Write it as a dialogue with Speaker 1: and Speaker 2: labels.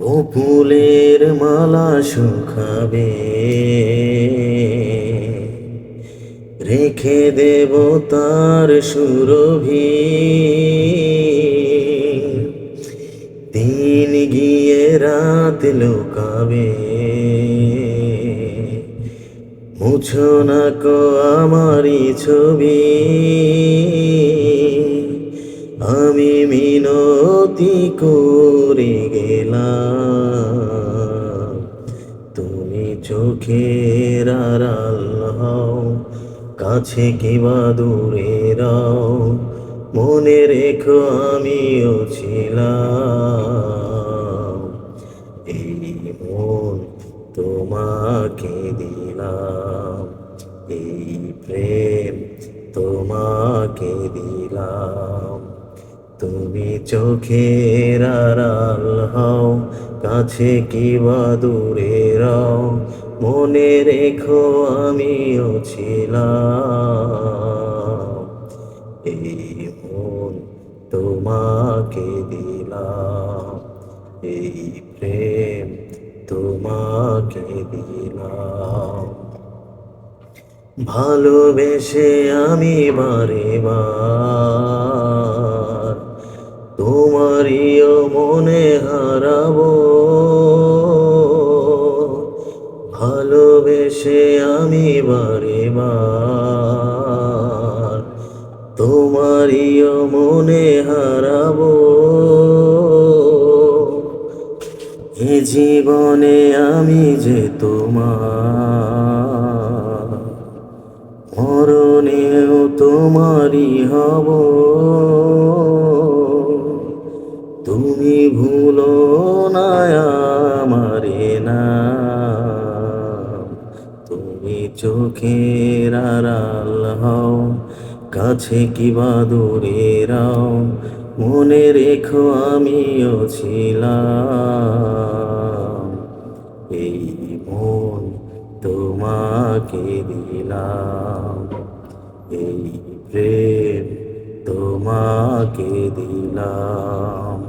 Speaker 1: বকুলের মালা শুকাবে। রেখে দেব তার সুরভি। দিন গিয়ে রাত লুকাবে। মুছো না কো আমারই ছবি। আমি মিনতি করে গেলাম। তুমি চোখের হও, কাছে কিবা দূরে রাও, মনে রেখো আমিও ছিলাম। এই মন তোমাকে দিলাম। চোখের আড়াল হও, কাছে কিবা দূরে রাও। মনে রেখো আমিও ছিলাম। এই মন তোমাকে দিলাম। এই প্রেম তোমাকে দিলাম। ভালোবেসে আমি বারে বার ভালোবেসে আমি বারে বার তোমারিও মনে হারাবো। এ জীবনে আমি যে তোমার, মরণেও তোমারই হব। চোখের আড়াল হও কাছে কিবা দূরে রাও মনে রেখো আমিও ছিলাম। এই মন তোমাকে দিলাম। এই প্রেম তোমাকে দিলাম।